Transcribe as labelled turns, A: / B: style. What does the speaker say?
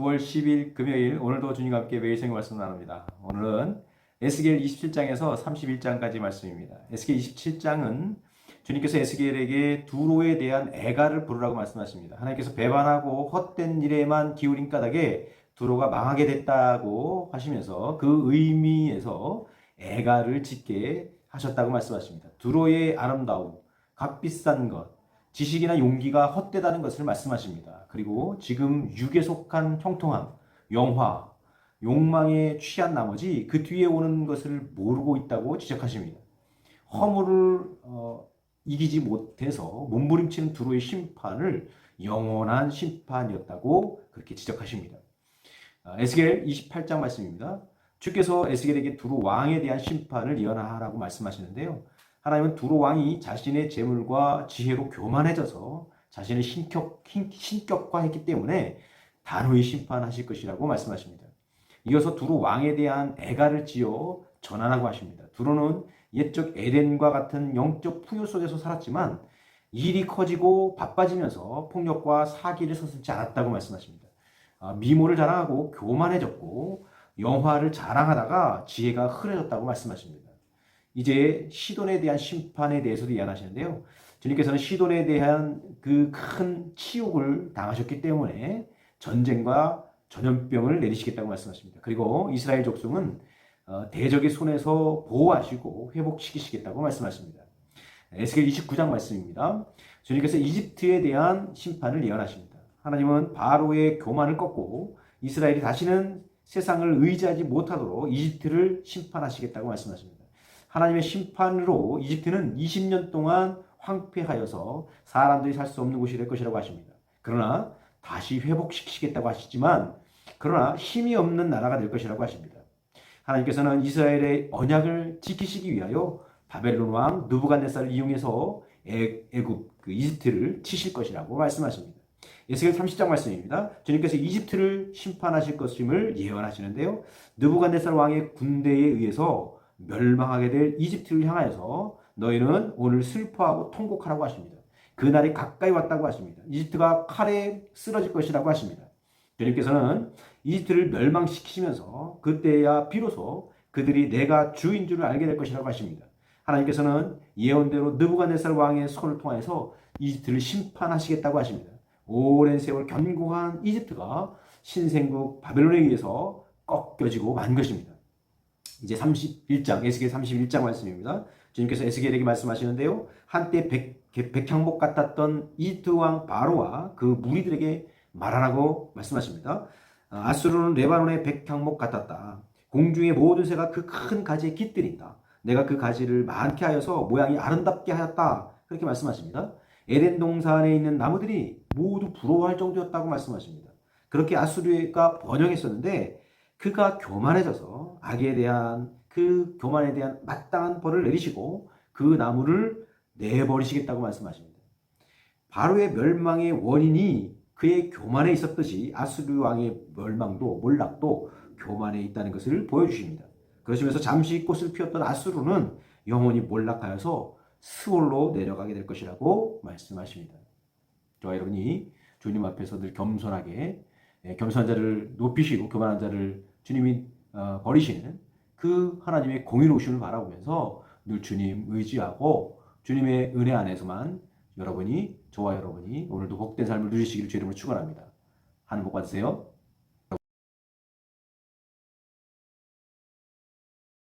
A: 9월 10일 금요일 오늘도 주님과 함께 매일 생각 말씀 나눕니다. 오늘은 에스겔 27장에서 31장까지 말씀입니다. 에스겔 27장은 주님께서 에스겔에게 두로에 대한 애가를 부르라고 말씀하십니다. 하나님께서 배반하고 헛된 일에만 기울인 까닭에 두로가 망하게 됐다고 하시면서 그 의미에서 애가를 짓게 하셨다고 말씀하십니다. 두로의 아름다움, 값비싼 것, 지식이나 용기가 헛되다는 것을 말씀하십니다. 그리고 지금 육에 속한 형통함, 영화, 욕망에 취한 나머지 그 뒤에 오는 것을 모르고 있다고 지적하십니다. 허물을 어, 이기지 못해서 몸부림치는 두로의 심판을 영원한 심판이었다고 그렇게 지적하십니다. 아, 에스겔 28장 말씀입니다. 주께서 에스겔에게 두로 왕에 대한 심판을 예언하라고 말씀하시는데요. 하나님은 두로 왕이 자신의 재물과 지혜로 교만해져서 자신의 신격, 신격화했기 때문에 단호히 심판하실 것이라고 말씀하십니다. 이어서 두로 왕에 대한 애가를 지어 전환하고 하십니다. 두로는 옛적 에덴과 같은 영적 풍요 속에서 살았지만 일이 커지고 바빠지면서 폭력과 사기를 서슴지 않았다고 말씀하십니다. 아, 미모를 자랑하고 교만해졌고 영화를 자랑하다가 지혜가 흐려졌다고 말씀하십니다. 이제 시돈에 대한 심판에 대해서도 예언하시는데요. 주님께서는 시돈에 대한 그 큰 치욕을 당하셨기 때문에 전쟁과 전염병을 내리시겠다고 말씀하십니다. 그리고 이스라엘 족속은 어, 대적의 손에서 보호하시고 회복시키시겠다고 말씀하십니다. 에스겔 29장 말씀입니다. 주님께서 이집트에 대한 심판을 예언하십니다. 하나님은 바로의 교만을 꺾고 이스라엘이 다시는 세상을 의지하지 못하도록 이집트를 심판하시겠다고 말씀하십니다. 하나님의 심판으로 이집트는 20년 동안 황폐하여서 사람들이 살 수 없는 곳이 될 것이라고 하십니다. 그러나 다시 회복시키시겠다고 하시지만 그러나 힘이 없는 나라가 될 것이라고 하십니다. 하나님께서는 이스라엘의 언약을 지키시기 위하여 바벨론 왕 느부갓네살을 이용해서 애굽 그 이집트를 치실 것이라고 말씀하십니다. 에스겔 30장 말씀입니다. 주님께서 이집트를 심판하실 것임을 예언하시는데요. 느부갓네살 왕의 군대에 의해서 멸망하게 될 이집트를 향하여서 너희는 오늘 슬퍼하고 통곡하라고 하십니다. 그날이 가까이 왔다고 하십니다. 이집트가 칼에 쓰러질 것이라고 하십니다. 주님께서는 이집트를 멸망시키시면서 그때야 비로소 그들이 내가 주인 줄을 알게 될 것이라고 하십니다. 하나님께서는 예언대로 느부갓네살 왕의 손을 통해서 이집트를 심판하시겠다고 하십니다. 오랜 세월 견고한 이집트가 신생국 바벨론에 의해서 꺾여지고 만 것입니다. 이제 31장, 에스겔 31장 말씀입니다. 주님께서 에스겔에게 말씀하시는데요. 한때 백, 백향목 같았던 이집트 왕 바로와 그 무리들에게 말하라고 말씀하십니다. 아수르는 레바논의 백향목 같았다. 공중의 모든 새가 그 큰 가지에 깃들인다. 내가 그 가지를 많게 하여서 모양이 아름답게 하였다. 그렇게 말씀하십니다. 에덴 동산에 있는 나무들이 모두 부러워할 정도였다고 말씀하십니다. 그렇게 아수르가 번영했었는데 그가 교만해져서 악에 대한 그 교만에 대한 마땅한 벌을 내리시고 그 나무를 내버리시겠다고 말씀하십니다. 바로의 멸망의 원인이 그의 교만에 있었듯이 아수르 왕의 멸망도 몰락도 교만에 있다는 것을 보여주십니다. 그러시면서 잠시 꽃을 피웠던 아수르는 영원히 몰락하여서 스올로 내려가게 될 것이라고 말씀하십니다. 저와 여러분이 주님 앞에서 늘 겸손하게 예, 겸손한 자를 높이시고 교만한 자를 주님이 어, 버리시는 그 하나님의 공의로우심을 바라보면서 늘 주님 의지하고 주님의 은혜 안에서만 여러분이 저와 여러분이 오늘도 복된 삶을 누리시기를 주님으로 축원합니다. 하늘 복 받으세요.